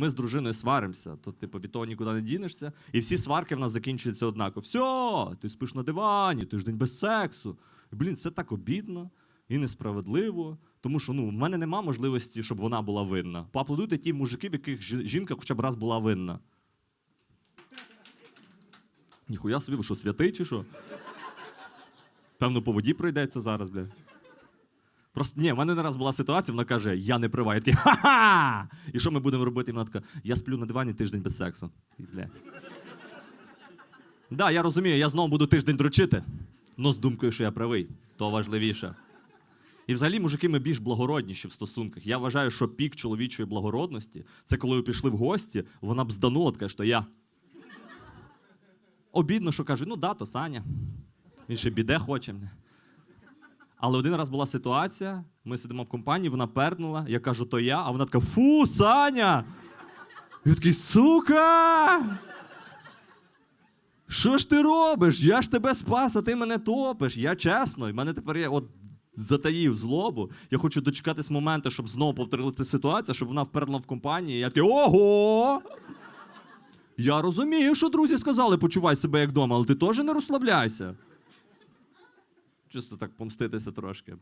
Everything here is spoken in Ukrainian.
Ми з дружиною сваримося, то типу від того нікуди не дінешся. І всі сварки в нас закінчуються однаково. Все, ти спиш на дивані, тиждень без сексу. Блін, це так обідно і несправедливо. Тому що ну, в мене нема можливості, щоб вона була винна. Поаплодуйте ті мужики, в яких жінка хоча б раз була винна. Ніхуя собі, ви що, святий чи що? Певно, по воді пройдеться зараз, блядь. Просто ні, в мене не раз була ситуація, вона каже, я не права. Я такий, ха-ха! І що ми будемо робити? І вона така, я сплю на дивані тиждень без сексу. І, бля. Да, я розумію, я знову буду тиждень дрочити, але з думкою, що я правий, то важливіше. І взагалі, мужики, ми більш благородніші в стосунках. Я вважаю, що пік чоловічої благородності це коли ви пішли в гості, вона б зданула така, що я. Обідно, що кажуть, ну да, то Саня. Він ще біде хоче. Але один раз була ситуація, ми сидимо в компанії, вона пернула, я кажу, то я, а вона така: фу, Саня! Я такий, сука! Що ж ти робиш? Я ж тебе спас, а ти мене топиш. Я чесно, і мене тепер є от затаїв злобу. Я хочу дочекатись моменту, щоб знову повторилася ситуація, щоб вона вперла в компанії. Я такий, ого! Я розумію, що друзі сказали, почувай себе як вдома, але ти теж не розслабляйся. Чисто так помститися трошки.